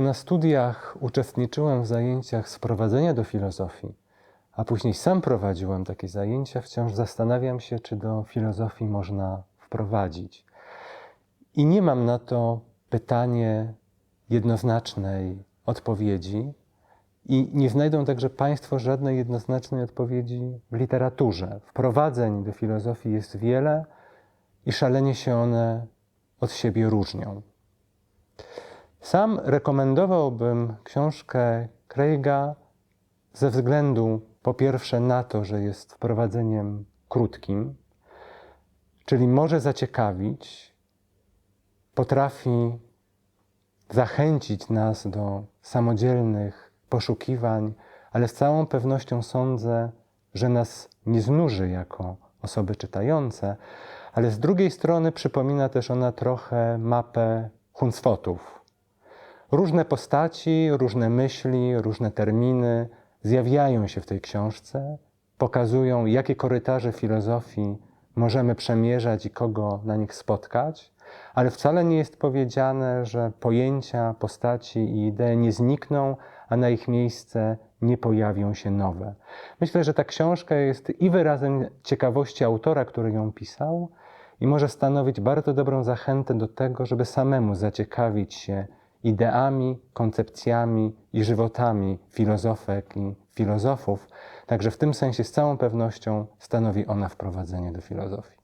na studiach uczestniczyłem w zajęciach z wprowadzenia do filozofii, a później sam prowadziłem takie zajęcia, wciąż zastanawiam się, czy do filozofii można wprowadzić. I nie mam na to pytanie jednoznacznej odpowiedzi, i nie znajdą także Państwo żadnej jednoznacznej odpowiedzi w literaturze. Wprowadzeń do filozofii jest wiele i szalenie się one od siebie różnią. Sam rekomendowałbym książkę Craiga ze względu po pierwsze na to, że jest wprowadzeniem krótkim, czyli może zaciekawić, potrafi zachęcić nas do samodzielnych poszukiwań, ale z całą pewnością sądzę, że nas nie znuży jako osoby czytające, ale z drugiej strony przypomina też ona trochę mapę Hunsfotów. Różne postaci, różne myśli, różne terminy zjawiają się w tej książce, pokazują, jakie korytarze filozofii możemy przemierzać i kogo na nich spotkać, ale wcale nie jest powiedziane, że pojęcia, postaci i idee nie znikną, a na ich miejsce nie pojawią się nowe. Myślę, że ta książka jest i wyrazem ciekawości autora, który ją pisał, i może stanowić bardzo dobrą zachętę do tego, żeby samemu zaciekawić się ideami, koncepcjami i żywotami filozofek i filozofów, także w tym sensie z całą pewnością stanowi ona wprowadzenie do filozofii.